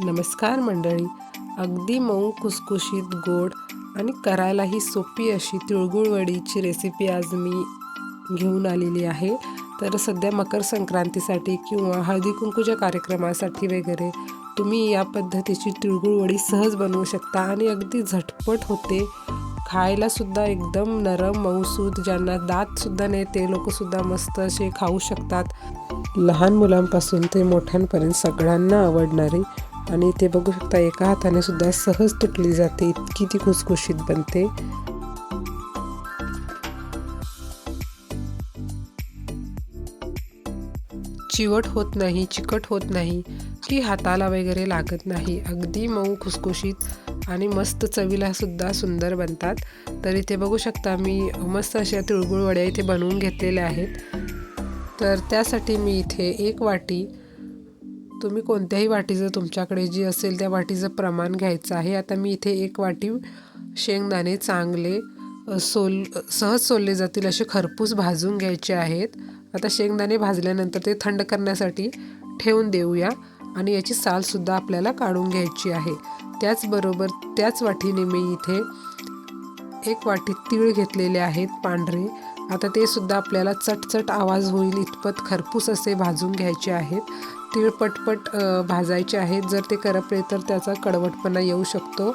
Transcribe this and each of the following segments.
नमस्कार मंडळी. अगदी मऊ खुसखुशीत गोड आणि करायलाही सोपी अशी तिळगुळ वडीची रेसिपी आज मी घेऊन आलेली आहे. तर सध्या मकर संक्रांतीसाठी किंवा हळदी कुंकूच्या कार्यक्रमासाठी वगैरे तुम्ही या पद्धतीची तिळगुळ वडी सहज बनवू शकता आणि अगदी झटपट होते. खायलासुद्धा एकदम नरम मऊसूद ज्यांना दातसुद्धा नाही ते लोकसुद्धा मस्त असे खाऊ शकतात. लहान मुलांपासून ते मोठ्यांपर्यंत सगळ्यांना आवडणारी आणि ते बघू शकता एका हाताने सुद्धा सहज तुटली जाते इतकी ती खुसखुशीत बनते. चिवट होत नाही चिकट होत नाही की हाताला वगैरे लागत नाही. अगदी मऊ खुसखुशीत आणि मस्त चवीला सुद्धा सुंदर बनतात. तर इथे बघू शकता मी मस्त अशा तिळगुळ वड्या इथे बनवून घेतलेल्या आहेत. तर त्यासाठी मी इथे एक वाटी तुम्ही कोणत्याही वाटीचं तुमच्याकडे जी असेल त्या वाटीचं प्रमाण घ्यायचं आहे. आता मी इथे एक वाटी शेंगदाणे चांगले सोल सहज सोलले जातील असे खरपूस भाजून घ्यायचे आहेत. आता शेंगदाणे भाजल्यानंतर ते थंड करण्यासाठी ठेवून देऊया आणि याची सालसुद्धा आपल्याला काढून घ्यायची आहे. त्याचबरोबर त्याच वाटीने मी इथे एक वाटी तीळ घेतलेले आहेत पांढरे. आता ते सुद्धा आपल्याला चटचट आवाज होईल इतपत खरपूस असे भाजून घ्यायचे आहेत. तीळ पटपट भाजायचे आहेत. जर ते करपले तर त्याचा कडवटपणा येऊ शकतो.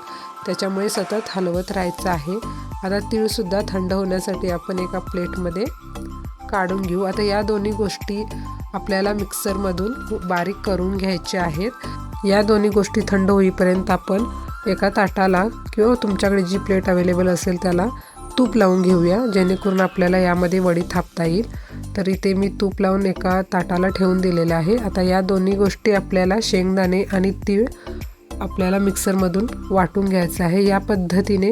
त्याच्यामुळे सतत हलवत राहायचं आहे. आता तीळसुद्धा थंड होण्यासाठी आपण एका प्लेटमध्ये काढून घेऊ. आता या दोन्ही गोष्टी आपल्याला मिक्सरमधून बारीक करून घ्यायच्या आहेत. या दोन्ही गोष्टी थंड होईपर्यंत आपण एका ताटाला किंवा तुमच्याकडे जी प्लेट अवेलेबल असेल त्याला तूप लावून घेऊया जेणेकरून आपल्याला यामध्ये वडी थापता येईल. तर इथे मी तूप लावून एका ताटाला ठेवून दिलेलं आहे. आता या दोन्ही गोष्टी आपल्याला शेंगदाणे आणि तीळ आपल्याला मिक्सरमधून वाटून घ्यायचं आहे. या पद्धतीने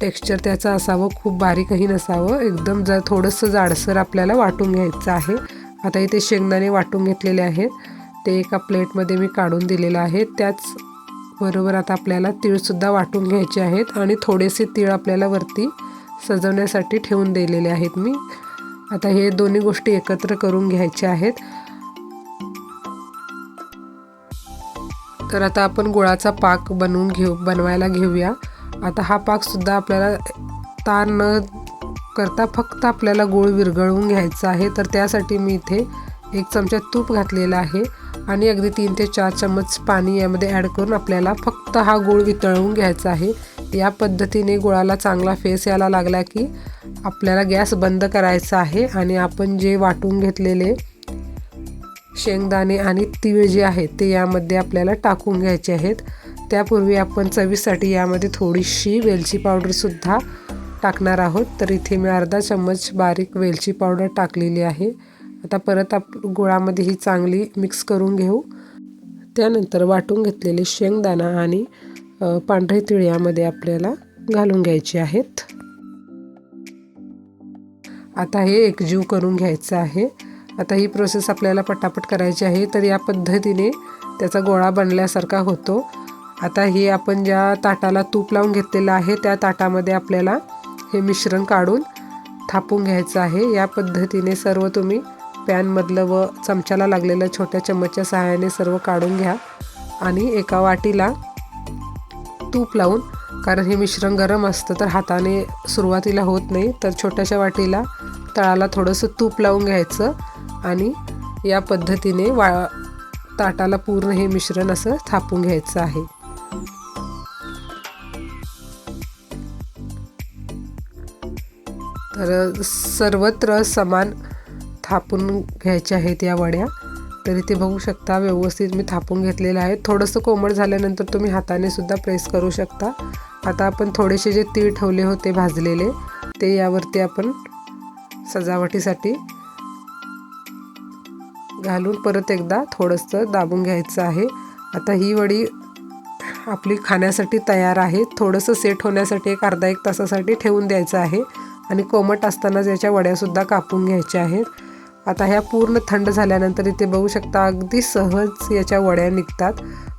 टेक्स्चर त्याचं असावं खूप बारीकही नसावं. एकदम जर थोडंसं जाडसर आपल्याला वाटून घ्यायचं आहे. आता इथे शेंगदाणे वाटून घेतलेले आहेत. ते एका प्लेटमध्ये मी काढून दिलेलं आहे. त्याच बरोबर आता आपल्याला तीळसुद्धा वाटून घ्यायचे आहेत आणि थोडेसे तीळ आपल्याला वरती सजवण्यासाठी ठेवून दिलेले आहेत मी. आता हे दोन्ही गोष्टी एकत्र करून घ्यायच्या आहेत. तर आता आपण गुळाचा पाक बनवून घेऊ बनवायला घेऊया. आता हा पाकसुद्धा आपल्याला तार न करता फक्त आपल्याला गूळ विरघळवून घ्यायचा आहे. तर त्यासाठी मी इथे एक चमचा तूप घातलेला आहे आणि अगदी तीन ते चार चम्मच पाणी यामध्ये ॲड करून आपल्याला फक्त हा गूळ वितळवून घ्यायचा आहे. या पद्धतीने गुळाला चांगला फेस यायला लागला की आपल्याला गॅस बंद करायचा आहे आणि आपण जे वाटून घेतलेले शेंगदाणे आणि तीळ जे आहेत ते यामध्ये आपल्याला टाकून घ्यायचे आहेत. त्यापूर्वी आपण चवीसाठी यामध्ये थोडीशी वेलची पावडरसुद्धा टाकणार आहोत. तर इथे मी अर्धा चम्मच बारीक वेलची पावडर टाकलेली आहे. आता परत आप गुळामध्ये ही चांगली मिक्स करून घेऊ. त्यानंतर वाटून घेतलेले शेंगदाणा आणि पांढरे तीळ यामध्ये आपल्याला घालून घ्यायचे आहेत. आता हे एकजीव करून घ्यायचं आहे. आता ही प्रोसेस आपल्याला पटापट करायची आहे तर या पद्धतीने त्याचा गोळा बनल्यासारखा होतो. आता हे आपण ज्या ताटाला तूप लावून घेतलेलं आहे त्या ताटामध्ये आपल्याला हे मिश्रण काढून थापून घ्यायचं आहे. या पद्धतीने सर्व तुम्ही पॅनमधलं व चमच्याला लागलेलं छोट्या चम्मचच्या सहाय्याने सर्व काढून घ्या आणि एका वाटीला तूप लावून कारण हे मिश्रण गरम असतं तर हाताने सुरुवातीला होत नाही तर छोट्याशा वाटीला तळाला थोडंसं तूप लावून घ्यायचं आणि या पद्धतीने वा ताटाला पूर्ण हे मिश्रण असं थापून घ्यायचं आहे. तर सर्वत्र समान थापून घ्यायच्या आहेत या वड्या. तर इथे बघू शकता व्यवस्थित मी थापून घेतलेलं आहे. थोडंसं कोमट झाल्यानंतर तुम्ही हाताने सुद्धा प्रेस करू शकता. आता आपण थोडेसे जे तीळ ठेवले होते भाजलेले ते यावरती आपण सजावटीसाठी घालून परत एकदा थोडंसं दाबून घ्यायचं आहे. आता ही वडी आपली खाण्यासाठी तयार आहे. थोडंसं सेट होण्यासाठी एक अर्धा एक तासासाठी ठेवून द्यायचं आहे आणि कोमट असतानाच याच्या वड्यासुद्धा कापून घ्यायच्या आहेत. आता ह्या पूर्ण थंड झाल्यानंतर इथे बघू शकता अगदी सहज याच्या वड्या निघतात.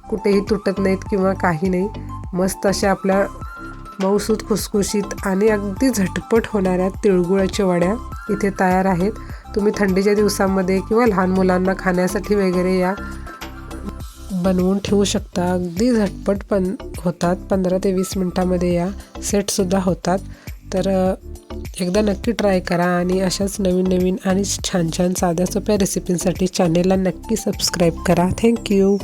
कुठेही तुटत नाहीत किंवा काही नाही. मस्त अशा आपल्या मऊसूत खुसखुशीत आणि अगदी झटपट होणाऱ्या तिळगुळाच्या वड्या इथे तयार आहेत. तुम्ही थंडीच्या दिवसांमध्ये किंवा लहान मुलांना खाण्यासाठी वगैरे या बनवून ठेवू शकता. अगदी झटपट पण होतात. पंधरा ते वीस मिनटामध्ये या सेटसुद्धा होतात. तर एकदा नक्की ट्राय करा आणि अशाच नवीन नवीन आणि छान छान साध्या सोप्या रेसिपींसाठी चॅनेलला नक्की सबस्क्राईब करा. थँक्यू